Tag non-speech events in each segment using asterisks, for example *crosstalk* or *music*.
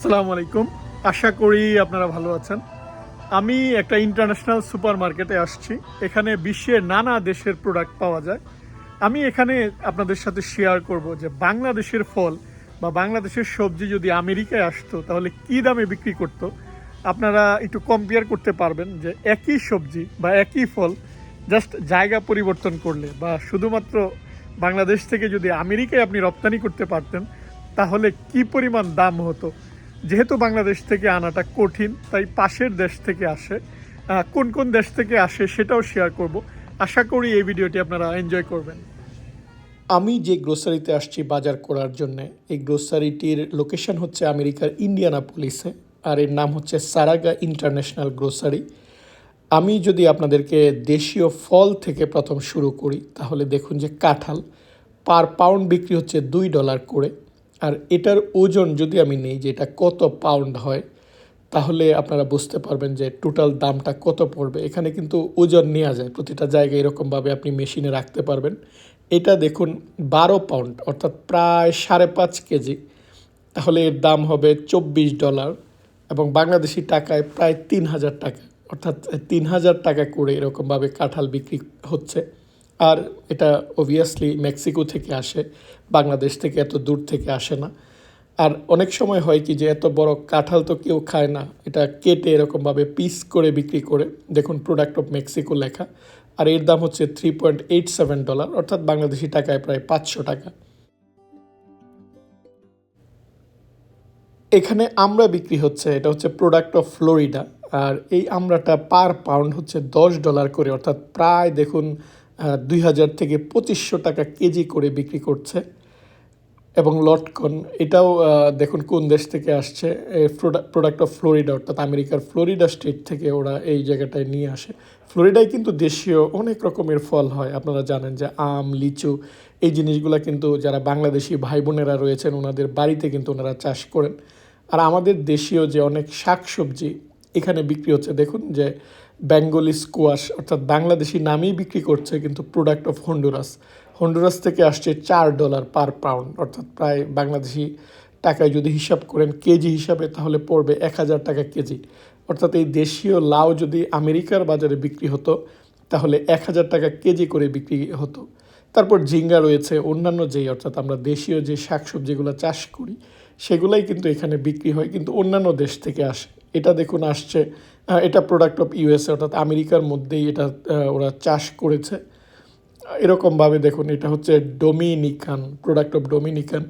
আসসালামু আলাইকুম। আশা করি আপনারা ভালো আছেন। আমি একটা ইন্টারন্যাশনাল সুপার মার্কেটে আসছি। এখানে বিশ্বের নানা দেশের প্রোডাক্ট পাওয়া যায়। আমি এখানে আপনাদের সাথে শেয়ার করব যে বাংলাদেশের ফল বা বাংলাদেশের সবজি যদি আমেরিকায় আসতো, তাহলে কি দামে বিক্রি করতো? আপনারা একটু কম্পেয়ার করতে পারবেন যে একই সবজি বা একই ফল জাস্ট জায়গা পরিবর্তন করলে বা শুধুমাত্র বাংলাদেশ থেকে যদি আমেরিকায় আপনি রপ্তানি করতে পারতেন, তাহলে কি পরিমাণ দাম হতো? যেহেতু বাংলাদেশ থেকে আনাটা কঠিন, তাই পাশের দেশ থেকে আসে। কোন কোন দেশ থেকে আসে সেটাও শেয়ার করব। আশা করি এই ভিডিওটি আপনারা এনজয় করবেন। আমি যে গ্রোসারিতে আসছি বাজার করার জন্য, এই গ্রোসারিটির লোকেশন হচ্ছে আমেরিকার ইন্ডিয়ানাপোলিসে আর এর নাম হচ্ছে সারাগা ইন্টারন্যাশনাল গ্রোসারি। আমি যদি আপনাদেরকে দেশীয় ফল থেকে প্রথম শুরু করি, তাহলে দেখুন যে কাঁঠাল পার পাউন্ড বিক্রি হচ্ছে দুই ডলার করে। আর এটার ওজন যদি আমি নেই যে এটা কত পাউন্ড হয়, তাহলে আপনারা বুঝতে পারবেন যে টোটাল দামটা কত পড়বে। এখানে কিন্তু ওজন নেওয়া যায়, প্রতিটা জায়গায় এরকমভাবে আপনি মেশিনে রাখতে পারবেন। এটা দেখুন বারো পাউন্ড অর্থাৎ প্রায় সাড়ে পাঁচ কেজি। তাহলে এর দাম হবে চব্বিশ ডলার এবং বাংলাদেশি টাকায় প্রায় তিন হাজার টাকা। অর্থাৎ তিন হাজার টাকা করে এরকমভাবে কাঁঠাল বিক্রি হচ্ছে। আর এটা অবভিয়াসলি মেক্সিকো থেকে আসে বাংলাদেশ থেকে এত দূর থেকে আসে না। আর অনেক সময় হয় কি যে এত বড় কাঁঠাল তো কেউ খায় না, এটা কেটে এরকমভাবে পিস করে বিক্রি করে। দেখুন প্রোডাক্ট অফ মেক্সিকো লেখা, আর এর দাম হচ্ছে three point eight seven dollar অর্থাৎ বাংলাদেশি টাকায় প্রায় পাঁচশো টাকা। এখানে আমরা বিক্রি হচ্ছে, এটা হচ্ছে প্রোডাক্ট অফ ফ্লোরিডা আর এই আমড়াটা পার পাউন্ড হচ্ছে দশ ডলার করে, অর্থাৎ প্রায় দেখুন দুই হাজার থেকে পঁচিশশো টাকা কেজি করে বিক্রি করছে। এবং লটকন, এটাও দেখুন কোন দেশ থেকে আসছে। প্রোডাক্ট অফ ফ্লোরিডা অর্থাৎ আমেরিকার ফ্লোরিডা স্টেট থেকে ওরা এই জায়গাটায় নিয়ে আসে। ফ্লোরিডায় কিন্তু দেশীয় অনেক রকমের ফল হয়। আপনারা জানেন যে আম, লিচু, এই জিনিসগুলো কিন্তু যারা বাংলাদেশি ভাই বোনেরা রয়েছেন, ওনাদের বাড়িতে কিন্তু ওনারা চাষ করেন। আর আমাদের দেশীয় যে অনেক শাক সবজি এখানে বিক্রি হচ্ছে। দেখুন যে বেঙ্গলি স্কোয়াশ অর্থাৎ বাংলাদেশি নামেই বিক্রি করছে কিন্তু প্রোডাক্ট অফ হন্ডুরাস হন্ডুরাস থেকে আসছে চার ডলার পার পাউন্ড অর্থাৎ প্রায় বাংলাদেশি টাকায় যদি হিসাব করেন কেজি হিসাবে তাহলে পড়বে এক হাজার টাকা কেজি। অর্থাৎ এই দেশীয় লাউ যদি আমেরিকার বাজারে বিক্রি হতো, তাহলে এক হাজার টাকা কেজি করে বিক্রি হতো। তারপর ঝিঙ্গা রয়েছে, অন্যান্য যেই, অর্থাৎ আমরা দেশীয় যে শাকসবজিগুলো চাষ করি, সেগুলাই কিন্তু এখানে বিক্রি হয়, কিন্তু অন্যান্য দেশ থেকে আসে। এটা দেখুন, আসছে এটা প্রোডাক্ট অফ ইউএসএ অর্থাৎ আমেরিকার মধ্যেই এটা ওরা চাষ করেছে। এরকমভাবে দেখুন, এটা হচ্ছে ডোমিনিকান প্রোডাক্ট অফ ডোমিনিকান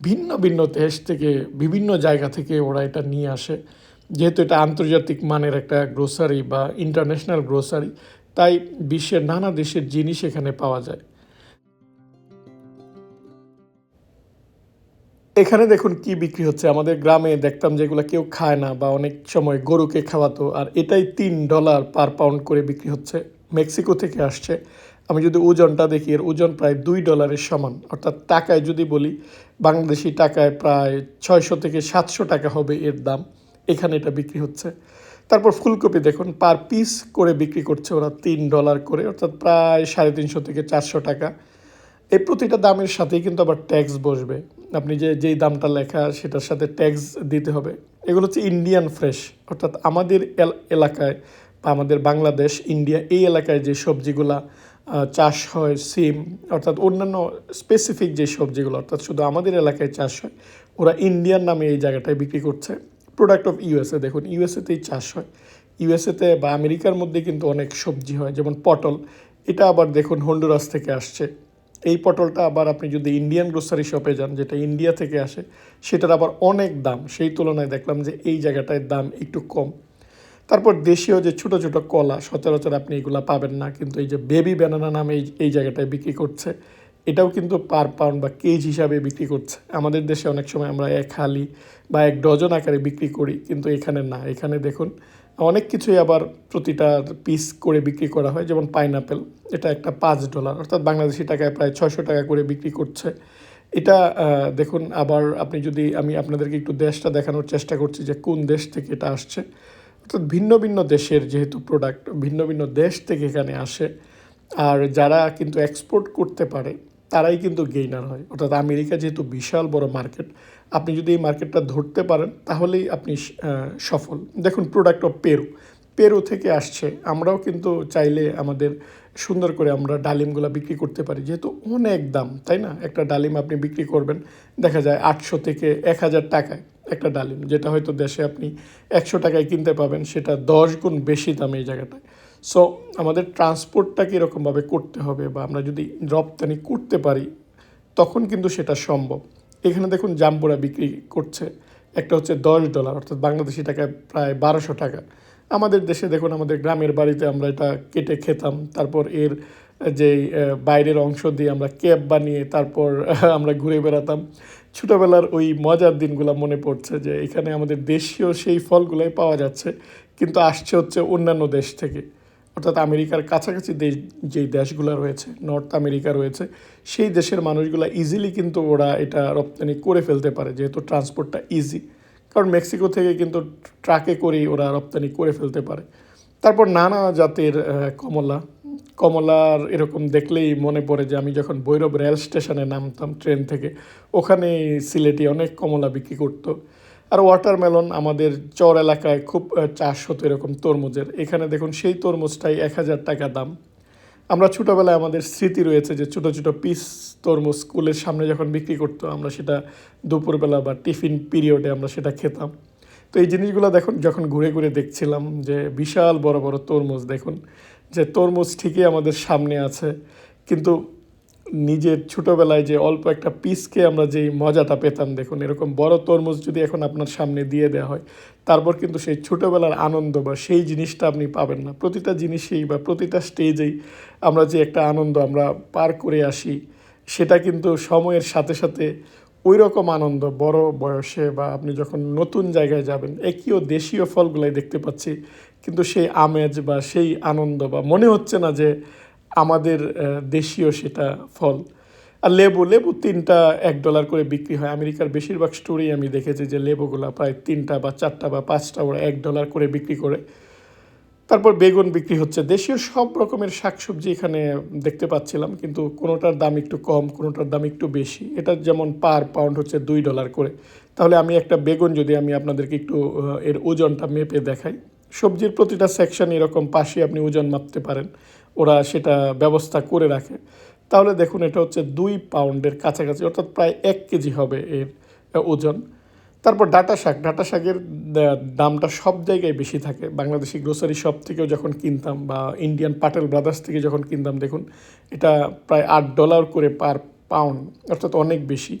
ভিন্ন ভিন্ন দেশ থেকে, বিভিন্ন জায়গা থেকে ওরা এটা নিয়ে আসে। যেহেতু এটা আন্তর্জাতিক মানের একটা গ্রোসারি বা ইন্টারন্যাশনাল গ্রোসারি তাই বিশ্বের নানা দেশের জিনিস এখানে পাওয়া যায়। এখানে দেখুন কি বিক্রি হচ্ছে। আমাদের গ্রামে দেখতাম যেগুলো কেউ খায় না বা অনেক সময় গরুকে খাওয়াতো, আর এটাই তিন ডলার পার পাউন্ড করে বিক্রি হচ্ছে। মেক্সিকো থেকে আসছে। আমি যদি ওজনটা দেখি, এর ওজন প্রায় দুই ডলারের সমান। অর্থাৎ টাকায় যদি বলি, বাংলাদেশি টাকায় প্রায় ছয়শো থেকে সাতশো টাকা হবে এর দাম। এখানে এটা বিক্রি হচ্ছে। তারপর ফুলকপি দেখুন, পার পিস করে বিক্রি করছে ওরা তিন ডলার করে, অর্থাৎ প্রায় সাড়ে তিনশো থেকে চারশো টাকা। এই প্রতিটা দামের সাথেই কিন্তু আবার ট্যাক্স বসবে। আপনি যে, যেই দামটা লেখা, সেটার সাথে ট্যাক্স দিতে হবে। এগুলো হচ্ছে ইন্ডিয়ান ফ্রেশ অর্থাৎ আমাদের এল- এলাকায় বা আমাদের বাংলাদেশ ইন্ডিয়া এই এলাকায় যে সবজিগুলা চাষ হয়, সিম, অর্থাৎ অন্যান্য স্পেসিফিক যে সবজিগুলো, অর্থাৎ শুধু আমাদের এলাকায় চাষ হয়, ওরা ইন্ডিয়ান নামে এই জায়গাটায় বিক্রি করছে। প্রোডাক্ট অফ ইউএসএ দেখুন ইউএসএতেই চাষ হয়। ইউএসএতে বা আমেরিকার মধ্যে কিন্তু অনেক সবজি হয়, যেমন পটল, এটা আবার দেখুন হন্ডুরাস থেকে আসছে। এই পটলটা আবার আপনি যদি ইন্ডিয়ান গ্রোসারি শপে যান, যেটা ইন্ডিয়া থেকে আসে, সেটার আবার অনেক দাম। সেই তুলনায় দেখলাম যে এই জায়গাটায় দাম একটু কম। তারপর দেশীয় যে ছোট ছোট কলা, সচরাচর আপনি এগুলা পাবেন না, কিন্তু এই যে বেবি ব্যানানা নামে এই এই জায়গাটায় বিক্রি করছে, এটাও কিন্তু পার পাউন্ড বা কেজ হিসাবে বিক্রি করছে। আমাদের দেশে অনেক সময় আমরা এক হালি বা এক ডজন আকারে বিক্রি করি, কিন্তু এখানে না। এখানে দেখুন অনেক কিছুই আবার প্রতিটা পিস করে বিক্রি করা হয়, যেমন পাইনাপেল এটা একটা পাঁচ ডলার অর্থাৎ বাংলাদেশি টাকায় প্রায় ছয়শো টাকা করে বিক্রি করছে। এটা দেখুন, আবার আপনি যদি আমি আপনাদেরকে একটু দেশটা দেখানোর চেষ্টা করছি যে কোন দেশ থেকে এটা আসছে। অর্থাৎ ভিন্ন ভিন্ন দেশের যেহেতু প্রোডাক্ট ভিন্ন ভিন্ন দেশ থেকে এখানে আসে। আর যারা কিন্তু এক্সপোর্ট করতে পারে, তারাই কিন্তু গেইনার হয়। অর্থাৎ আমেরিকা যেহেতু বিশাল বড় মার্কেট আপনি যদি এই মার্কেটটা ধরতে পারেন, তাহলেই আপনি সফল। দেখুন প্রোডাক্ট অফ পেরু পেরু থেকে আসছে। আমরাও কিন্তু চাইলে আমাদের সুন্দর করে আমরা ডালিমগুলো বিক্রি করতে পারি। যেহেতু অনেক দাম, তাই না? একটা ডালিম আপনি বিক্রি করবেন, দেখা যায় আটশো থেকে এক হাজার টাকায় একটা ডালিম, যেটা হয়তো দেশে আপনি একশো টাকায় কিনতে পাবেন, সেটা দশ গুণ বেশি দামে এই জায়গাটায়। সো আমাদের ট্রান্সপোর্টটা কীরকমভাবে করতে হবে বা আমরা যদি রপ্তানি করতে পারি, তখন কিন্তু সেটা সম্ভব। এখানে দেখুন জাম্বুরা বিক্রি করছে। একটা হচ্ছে দশ ডলার, অর্থাৎ বাংলাদেশি টাকায় প্রায় বারোশো টাকা। আমাদের দেশে দেখুন, আমাদের গ্রামের বাড়িতে আমরা এটা কেটে খেতাম। তারপর এর যে বাইরের অংশ দিয়ে আমরা ক্যাপ বানিয়ে তারপর *laughs* আমরা ঘুরে বেড়াতাম। ছোটোবেলার ওই মজার দিনগুলো মনে পড়ছে যে, এখানে আমাদের দেশীয় সেই ফলগুলোই পাওয়া যাচ্ছে, কিন্তু আসছে হচ্ছে অন্যান্য দেশ থেকে। অর্থাৎ আমেরিকার কাছাকাছি দেশ যেই দেশগুলো রয়েছে, নর্থ আমেরিকা রয়েছে, সেই দেশের মানুষগুলো ইজিলি কিন্তু ওরা এটা রপ্তানি করে ফেলতে পারে, যেহেতু ট্রান্সপোর্টটা ইজি কারণ মেক্সিকো থেকে কিন্তু ট্রাকে করেই ওরা রপ্তানি করে ফেলতে পারে। তারপর নানা জাতের কমলা। কমলার এরকম দেখলেই মনে পড়ে যে আমি যখন ভৈরব রেল স্টেশনে নামতাম ট্রেন থেকে ওখানে সিলেটি অনেক কমলা বিক্রি করতো। আর ওয়াটারমেলন আমাদের চর এলাকায় খুব চাষ হতো এরকম তরমুজের। এখানে দেখুন সেই তরমুজটাই এক হাজার টাকা দাম। আমরা ছোটোবেলায় আমাদের স্মৃতি রয়েছে যে ছোটো ছোটো পিস তরমুজ স্কুলের সামনে যখন বিক্রি করতো, আমরা সেটা দুপুরবেলা বা টিফিন পিরিয়ডে আমরা সেটা খেতাম। তো এই জিনিসগুলো দেখুন, যখন ঘুরে ঘুরে দেখছিলাম যে বিশাল বড় বড় তরমুজ, দেখুন যে তরমুজ ঠিকই আমাদের সামনে আছে, কিন্তু নিজের ছোটোবেলায় যে অল্প একটা পিসকে আমরা যেই মজাটা পেতাম, দেখুন, এরকম বড় তরমুজ যদি এখন আপনার সামনে দিয়ে দেওয়া হয়, তারপর কিন্তু সেই ছোটোবেলার আনন্দ বা সেই জিনিসটা আপনি পাবেন না। প্রতিটা জিনিসেই বা প্রতিটা স্টেজেই আমরা যে একটা আনন্দ আমরা পার করে আসি, সেটা কিন্তু সময়ের সাথে সাথে ওই রকম আনন্দ, বড় বয়সে বা আপনি যখন নতুন জায়গায় যাবেন একইও দেশীয় ফলগুলাই দেখতে পাচ্ছি, কিন্তু সেই আমেজ বা সেই আনন্দ বা মনে হচ্ছে না যে আমাদের দেশীয় সেটা ফল। আর লেবু লেবু তিনটা এক ডলার করে বিক্রি হয়। আমেরিকার বেশিরভাগ স্টোরেই আমি দেখেছি যে লেবুগুলা প্রায় তিনটা বা চারটা বা পাঁচটা ওরা এক ডলার করে বিক্রি করে। তারপর বেগুন বিক্রি হচ্ছে। দেশীয় সব রকমের শাকসবজি এখানে দেখতে পাচ্ছিলাম, কিন্তু কোনোটার দাম একটু কম, কোনোটার দাম একটু বেশি। এটা যেমন পার পাউন্ড হচ্ছে দুই ডলার করে। তাহলে আমি একটা বেগুন যদি আমি আপনাদেরকে একটু এর ওজনটা মেপে দেখাই। সবজির প্রতিটা সেকশন এরকম পাশে আপনি ওজন মাপতে পারেন। ওরা সেটা ব্যবস্থা করে রাখে। তাহলে দেখুন, এটা হচ্ছে দুই পাউন্ডের কাছাকাছি, অর্থাৎ প্রায় এক কেজি হবে এর ওজন। তারপর ডাটা শাক, ডাটা শাকের দামটা সব জায়গায় বেশি থাকে। বাংলাদেশি গ্রোসারি শপ থেকেও যখন কিনতাম বা ইন্ডিয়ান পাটেল ব্রাদার্স থেকে যখন কিনতাম, দেখুন, এটা প্রায় আট ডলার করে পার পাউন্ড অর্থাৎ অনেক বেশি।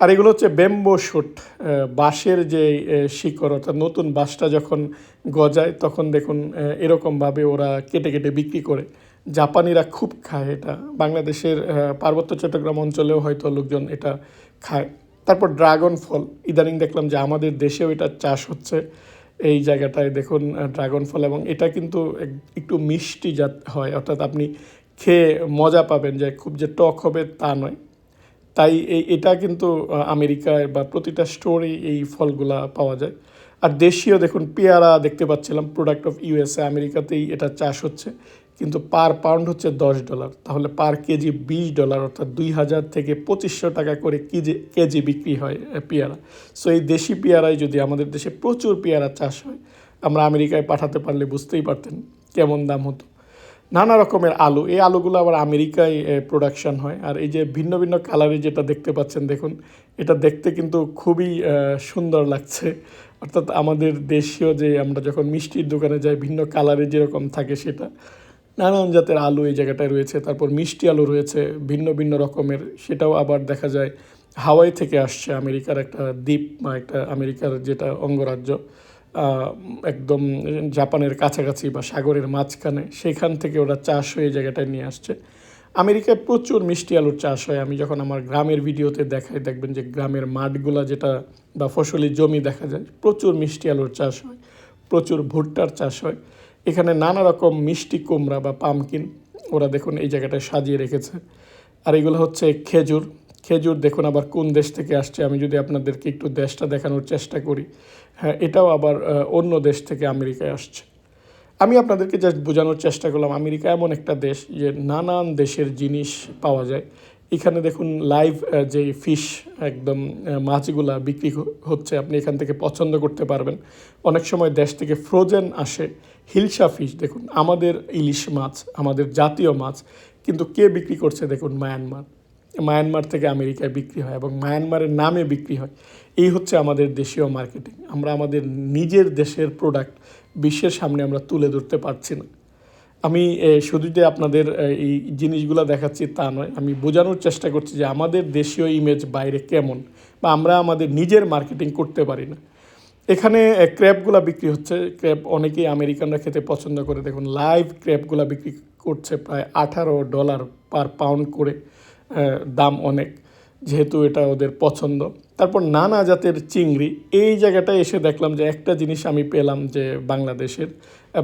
আর এগুলো হচ্ছে ব্যাম্বো শুট বাঁশের যে শিকড়, অর্থাৎ নতুন বাঁশটা যখন গজায়, তখন দেখুন এরকমভাবে ওরা কেটে কেটে বিক্রি করে। জাপানিরা খুব খায় এটা। বাংলাদেশের পার্বত্য চট্টগ্রাম অঞ্চলেও হয়তো লোকজন এটা খায়। তারপর ড্রাগন ফল। ইদানিং দেখলাম যে আমাদের দেশেও এটা চাষ হচ্ছে। এই জায়গাটায় দেখুন ড্রাগন ফল এবং এটা কিন্তু এক- একটু মিষ্টি জাত হয়। অর্থাৎ আপনি খেয়ে মজা পাবেন যে খুব যে টক হবে তা নয়। তাই এটা কিন্তু আমেরিকায় বা প্রতিটা স্টোরেই এই ফলগুলা পাওয়া যায়। আর দেশীয় দেখুন, পেয়ারা দেখতে পাচ্ছিলাম প্রোডাক্ট অফ ইউএসএ আমেরিকাতেই এটা চাষ হচ্ছে। কিন্তু পার পাউন্ড হচ্ছে দশ ডলার তাহলে পার কেজি বিশ ডলার অর্থাৎ দুই হাজার থেকে পঁচিশশো টাকা করে কেজি কেজি বিক্রি হয় পেয়ারা। সো এই দেশি পেয়ারায় যদি আমাদের দেশে প্রচুর পেয়ারা চাষ হয়, আমরা আমেরিকায় পাঠাতে পারলে বুঝতেই পারতেন কেমন দাম হতো। নানা রকমের আলু। এই আলুগুলো আবার আমেরিকায় প্রোডাকশন হয়। আর এই যে ভিন্ন ভিন্ন কালারে যেটা দেখতে পাচ্ছেন, দেখুন, এটা দেখতে কিন্তু খুবই সুন্দর লাগছে। অর্থাৎ আমাদের দেশীয় যে আমরা যখন মিষ্টির দোকানে যাই, ভিন্ন কালারে যেরকম থাকে সেটা, নানান জাতের আলু এই জায়গাটায় রয়েছে। তারপর মিষ্টি আলু রয়েছে, ভিন্ন ভিন্ন রকমের। সেটাও আবার দেখা যায়, হাওয়াই থেকে আসছে আমেরিকার একটা দ্বীপ, বা একটা আমেরিকার যেটা অঙ্গরাজ্য। একদম জাপানের কাছাকাছি বা সাগরের মাঝখানে, সেখান থেকে ওরা চাষ হয়ে জায়গাটায় নিয়ে আসছে। আমেরিকায় প্রচুর মিষ্টি আলুর চাষ হয়। আমি যখন আমার গ্রামের ভিডিওতে দেখাই, দেখবেন যে গ্রামের মাঠগুলা যেটা বা ফসলি জমি দেখা যায়, প্রচুর মিষ্টি আলুর চাষ হয়, প্রচুর ভুট্টার চাষ হয়। এখানে নানা রকম মিষ্টি কুমড়া বা পামকিন ওরা দেখুন এই জায়গাটায় সাজিয়ে রেখেছে। আর এগুলো হচ্ছে খেজুর খেজুর, দেখুন আবার কোন দেশ থেকে আসছে, আমি যদি আপনাদেরকে একটু দেশটা দেখানোর চেষ্টা করি। হ্যাঁ এটাও আবার অন্য দেশ থেকে আমেরিকায় আসছে। আমি আপনাদেরকে জাস্ট বোঝানোর চেষ্টা করলাম, আমেরিকা এমন একটা দেশ যে নানান দেশের জিনিস পাওয়া যায়। এখানে দেখুন লাইভ যে ফিশ একদম মাছগুলা বিক্রি হচ্ছে, আপনি এখান থেকে পছন্দ করতে পারবেন। অনেক সময় দেশ থেকে ফ্রোজেন আসে হিলসা ফিশ, দেখুন আমাদের ইলিশ মাছ, আমাদের জাতীয় মাছ, কিন্তু কে বিক্রি করছে, দেখুন মায়ানমার। মায়ানমার থেকে আমেরিকায় বিক্রি হয় এবং মায়ানমারের নামে বিক্রি হয়। এই হচ্ছে আমাদের দেশীয় মার্কেটিং আমরা আমাদের নিজের দেশের প্রোডাক্ট বিশ্বের সামনে আমরা তুলে ধরতে পারছি না। আমি শুধু যে আপনাদের এই জিনিসগুলো দেখাচ্ছি তা নয়। আমি বোঝানোর চেষ্টা করছি যে আমাদের দেশীয় ইমেজ বাইরে কেমন বা আমরা আমাদের নিজের মার্কেটিং করতে পারি না। এখানে ক্র্যাপগুলো বিক্রি হচ্ছে। ক্র্যাপ অনেকেই আমেরিকানরা খেতে পছন্দ করে। দেখুন লাইভ ক্র্যাপগুলো বিক্রি করছে প্রায় আঠারো ডলার পার পাউন্ড করে। দাম অনেক, যেহেতু এটা ওদের পছন্দ। তারপর নানা জাতের চিংড়ি, এই জায়গাটায় এসে দেখলাম যে একটা জিনিস আমি পেলাম যে বাংলাদেশের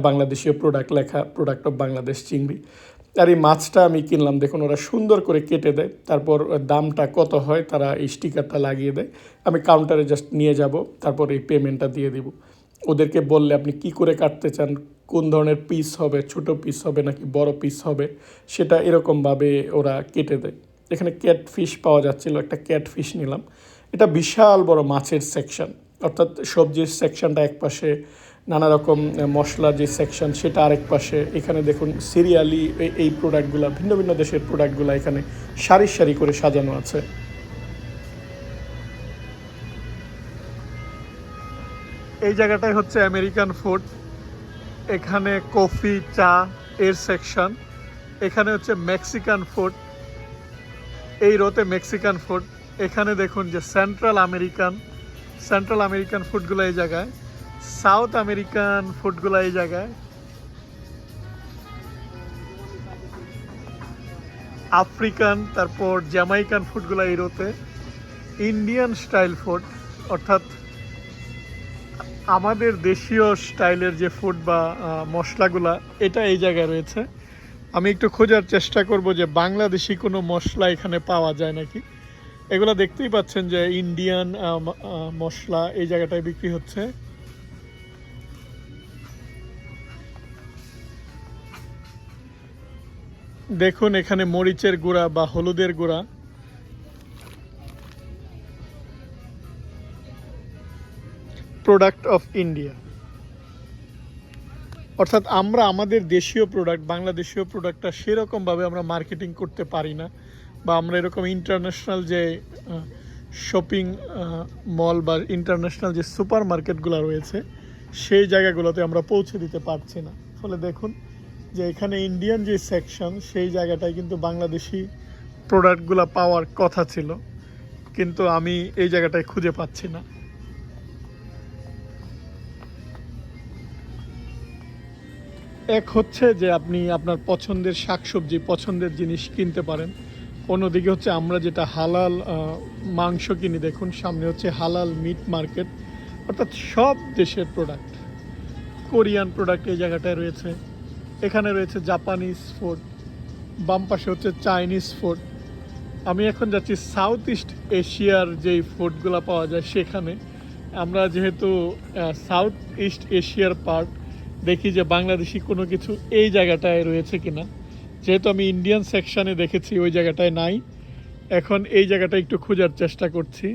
বাংলাদেশীয় প্রোডাক্ট লেখা প্রোডাক্ট অফ বাংলাদেশ চিংড়ি। আর এই মাছটা আমি কিনলাম, দেখুন ওরা সুন্দর করে কেটে দেয়, তারপর দামটা কত হয় তারা এই স্টিকারটা লাগিয়ে দেয়। আমি কাউন্টারে জাস্ট নিয়ে যাব, তারপর এই পেমেন্টটা দিয়ে দিব। ওদেরকে বললে, আপনি কি করে কাটতে চান? কোন ধরনের পিস হবে? ছোট পিস হবে নাকি বড় পিস হবে? সেটা এরকমভাবে ওরা কেটে দেয়। এখানে ক্যাট ফিশ পাওয়া যাচ্ছিল, একটা ক্যাট ফিশ নিলাম। এটা বিশাল বড় মাছের সেকশন অর্থাৎ সবজির সেকশনটা এক পাশে, নানা রকম মশলা যে সেকশন সেটা আরেক পাশে। এখানে দেখুন সিরিয়ালি এই প্রোডাক্টগুলো ভিন্ন ভিন্ন দেশের প্রোডাক্টগুলো এখানে সারি সারি করে সাজানো আছে। এই জায়গাটাই হচ্ছে আমেরিকান ফুড এখানে কফি চা এর সেকশন এখানে হচ্ছে মেক্সিকান ফুড এই রোতে মেক্সিকান ফুড। এখানে দেখুন যে সেন্ট্রাল আমেরিকান সেন্ট্রাল আমেরিকান ফুডগুলো এই জায়গায়, সাউথ আমেরিকান ফুডগুলো এই জায়গায়। আফ্রিকান, তারপর জ্যামাইকান ফুডগুলো এই রোতে। ইন্ডিয়ান স্টাইল ফুড, অর্থাৎ আমাদের দেশীয় স্টাইলের যে ফুড বা মশলাগুলা, এটা এই জায়গায় রয়েছে। আমি একটু খোঁজার চেষ্টা করব যে বাংলাদেশি কোনো মশলা এখানে পাওয়া যায় নাকি। এগুলো দেখতেই পাচ্ছেন যে ইন্ডিয়ান মশলা এই জায়গাটায় বিক্রি হচ্ছে। দেখুন এখানে মরিচের গুঁড়া বা হলুদের গুঁড়া। প্রোডাক্ট অফ ইন্ডিয়া অর্থাৎ আমরা আমাদের দেশীয় প্রোডাক্ট বাংলাদেশীয় প্রোডাক্টটা সেরকমভাবে আমরা মার্কেটিং করতে পারি না বা আমরা এরকম ইন্টারন্যাশনাল যে শপিং মল বা ইন্টারন্যাশনাল যে সুপার মার্কেটগুলো রয়েছে, সেই জায়গাগুলোতে আমরা পৌঁছে দিতে পারছি না। ফলে দেখুন যে এখানে ইন্ডিয়ান যে সেকশন সেই জায়গাটায় কিন্তু বাংলাদেশি প্রোডাক্টগুলো পাওয়ার কথা ছিল। কিন্তু আমি এই জায়গাটায় খুঁজে পাচ্ছি না। এক হচ্ছে যে আপনি আপনার পছন্দের শাকসবজি, পছন্দের জিনিস কিনতে পারেন। অন্যদিকে হচ্ছে আমরা যেটা হালাল মাংস কিনি, দেখুন সামনে হচ্ছে হালাল মিট মার্কেট অর্থাৎ সব দেশের প্রোডাক্ট কোরিয়ান প্রোডাক্ট এই জায়গাটায় রয়েছে। এখানে রয়েছে জাপানিজ ফুড বাম পাশে হচ্ছে চাইনিজ ফুড আমি এখন যাচ্ছি সাউথ ইস্ট এশিয়ার যেই ফুডগুলো পাওয়া যায় সেখানে। আমরা যেহেতু সাউথ ইস্ট এশিয়ার পার্ট দেখি যে বাংলাদেশি কোনো কিছু এই জায়গাটায় রয়েছে কিনা। যেহেতু আমি ইন্ডিয়ান সেকশানে দেখেছি, ওই জায়গাটায় নাই। এখন এই জায়গাটা একটু খোঁজার চেষ্টা করছি।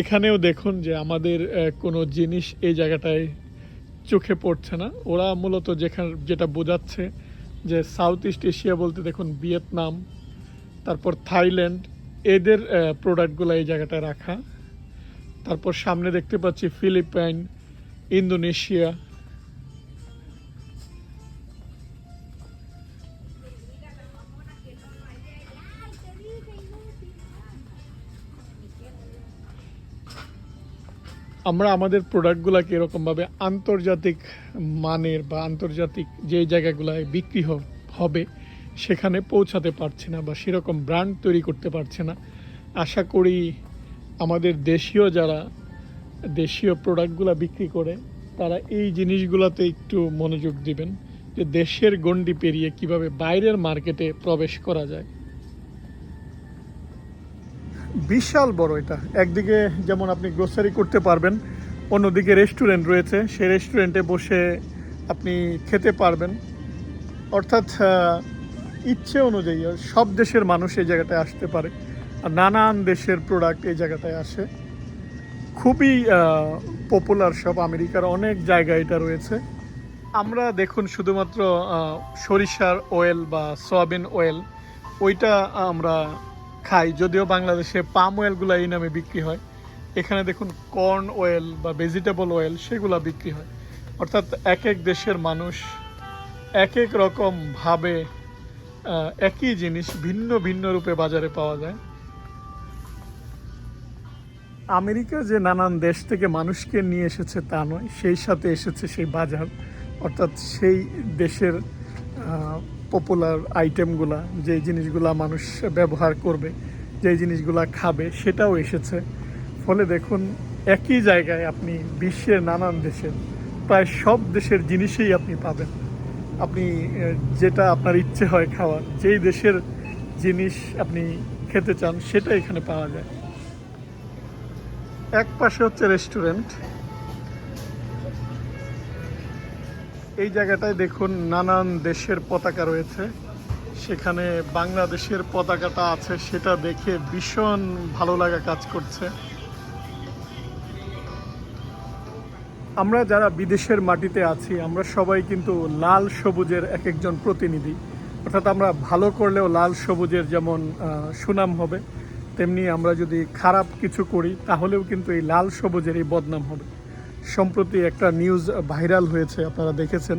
এখানেও দেখুন যে আমাদের কোনো জিনিস এই জায়গাটায় চোখে পড়ছে না। ওরা মূলত যেখানে, যেটা বোঝাচ্ছে যে সাউথ ইস্ট এশিয়া বলতে দেখুন, ভিয়েতনাম, তারপর থাইল্যান্ড এদের প্রোডাক্টগুলো এই জায়গাটায় রাখা। তারপর সামনে দেখতে পাচ্ছি ফিলিপাইন, ইন্দোনেশিয়া। আমরা আমাদের প্রোডাক্টগুলোকে এরকমভাবে আন্তর্জাতিক মানের বা আন্তর্জাতিক যে জায়গাগুলোয় বিক্রি হবে সেখানে পৌঁছাতে পারছে না বা সেরকম ব্র্যান্ড তৈরি করতে পারছে না। আশা করি আমাদের দেশীয় যারা দেশীয় প্রোডাক্টগুলো বিক্রি করে, তারা এই জিনিসগুলোতে একটু মনোযোগ দিবেন যে দেশের গণ্ডি পেরিয়ে কীভাবে বাইরের মার্কেটে প্রবেশ করা যায়। বিশাল বড় এটা। একদিকে যেমন আপনি গ্রোসারি করতে পারবেন, অন্যদিকে রেস্টুরেন্ট রয়েছে, সেই রেস্টুরেন্টে বসে আপনি খেতে পারবেন। অর্থাৎ ইচ্ছে অনুযায়ী সব দেশের মানুষ এই জায়গাটায় আসতে পারে আর নানান দেশের প্রোডাক্ট এই জায়গাটায় আসে। খুবই পপুলার সব আমেরিকার অনেক জায়গায় এটা রয়েছে। আমরা দেখুন শুধুমাত্র সরিষার অয়েল বা সয়াবিন অয়েল ওইটা আমরা খাই যদিও বাংলাদেশে পাম অয়েলগুলো এই নামে বিক্রি হয়। এখানে দেখুন কর্ন অয়েল বা ভেজিটেবল অয়েল সেগুলো বিক্রি হয়। অর্থাৎ এক এক দেশের মানুষ এক এক রকম ভাবে আহ, একই জিনিস ভিন্ন ভিন্ন রূপে বাজারে পাওয়া যায়। আমেরিকা যে নানান দেশ থেকে মানুষকে নিয়ে এসেছে তা নয়, সেই সাথে এসেছে সেই বাজার। অর্থাৎ সেই দেশের পপুলার আইটেমগুলা যে জিনিসগুলা মানুষ ব্যবহার করবে যে জিনিসগুলা খাবে, সেটাও এসেছে। ফলে দেখুন, একই জায়গায় আপনি বিশ্বের নানান দেশের, প্রায় সব দেশের জিনিসেই আপনি পাবেন। আপনি যেটা আপনার ইচ্ছে হয় খাওয়ার যেই দেশের জিনিস আপনি খেতে চান, সেটা এখানে পাওয়া যায়। এক পাশে হচ্ছে রেস্টুরেন্ট। এই জায়গাটায় দেখুন নানান দেশের পতাকা রয়েছে। সেখানে বাংলাদেশের পতাকাটা আছে, সেটা দেখে ভীষণ ভালো লাগা কাজ করছে। আমরা যারা বিদেশের মাটিতে আছি, আমরা সবাই কিন্তু লাল সবুজের এক একজন প্রতিনিধি। অর্থাৎ আমরা ভালো করলেও লাল সবুজের যেমন সুনাম হবে, তেমনি আমরা যদি খারাপ কিছু করি, তাহলেও কিন্তু এই লাল সবুজের এই বদনাম হবে। সম্প্রতি একটা নিউজ ভাইরাল হয়েছে, আপনারা দেখেছেন,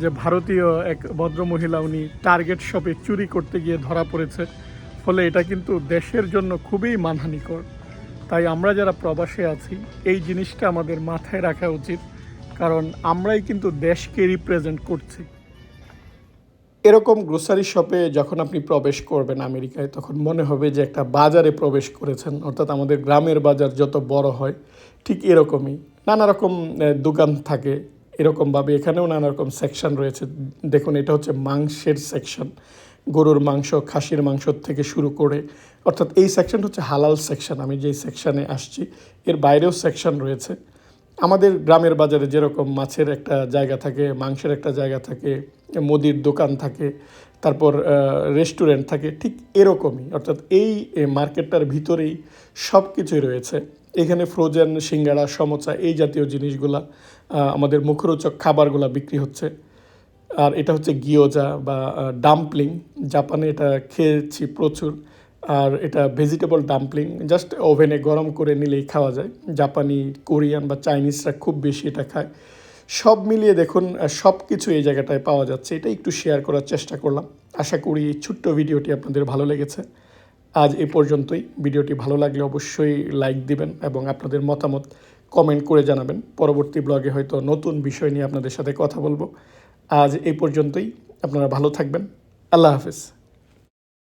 যে ভারতীয় এক ভদ্রমহিলা, উনি টার্গেট শপে চুরি করতে গিয়ে ধরা পড়েছে। ফলে এটা কিন্তু দেশের জন্য খুবই মানহানিকর। তাই আমরা যারা প্রবাসে আছি, এই জিনিসটা আমাদের মাথায় রাখা উচিত, কারণ আমরাই কিন্তু দেশকে রিপ্রেজেন্ট করছি। এরকম গ্রোসারি শপে যখন আপনি প্রবেশ করবেন আমেরিকায়, তখন মনে হবে যে একটা বাজারে প্রবেশ করেছেন, অর্থাৎ আমাদের গ্রামের বাজার যত বড় হয়, ঠিক এরকমই। নানা রকম দোকান থাকে, এরকমভাবে। এখানেও নানা রকম সেকশন রয়েছে। দেখুন, এটা হচ্ছে মাংসের সেকশন গরুর মাংস, খাসির মাংস থেকে শুরু করে, অর্থাৎ এই সেকশন হচ্ছে হালাল সেকশন আমি যেই সেকশনে আসছি, এর বাইরেও সেকশন রয়েছে। আমাদের গ্রামের বাজারে যেরকম মাছের একটা জায়গা থাকে, মাংসের একটা জায়গা থাকে, মুদির দোকান থাকে, তারপর রেস্টুরেন্ট থাকে, ঠিক এরকমই, অর্থাৎ এই মার্কেটটার ভিতরেই সব কিছুই রয়েছে। এখানে ফ্রোজেন সিঙ্গাড়া, সমোসা, এই জাতীয় জিনিসগুলা আমাদের মুখরোচক খাবারগুলা বিক্রি হচ্ছে। আর এটা হচ্ছে গিয়োজা বা ডাম্পলিং জাপানে এটা খেয়েছি প্রচুর। আর এটা ভেজিটেবল ডাম্পলিং জাস্ট ওভেনে গরম করে নিলেই খাওয়া যায়। জাপানি, কোরিয়ান বা চাইনিজরা খুব বেশি এটা খায়। সব মিলিয়ে দেখুন সব কিছু এই জায়গাটায় পাওয়া যাচ্ছে। এটা একটু শেয়ার করার চেষ্টা করলাম। আশা করি এই ছোট্ট ভিডিওটি আপনাদের ভালো লেগেছে। আজ এ পর্যন্তই। ভিডিওটি ভালো লাগলে অবশ্যই লাইক দিবেন এবং আপনাদের মতামত কমেন্ট করে জানাবেন। পরবর্তী ব্লগে হয়তো নতুন বিষয় নিয়ে আপনাদের সাথে কথা বলব। আজ এই পর্যন্তই। আপনারা ভালো থাকবেন। আল্লাহ হাফেজ।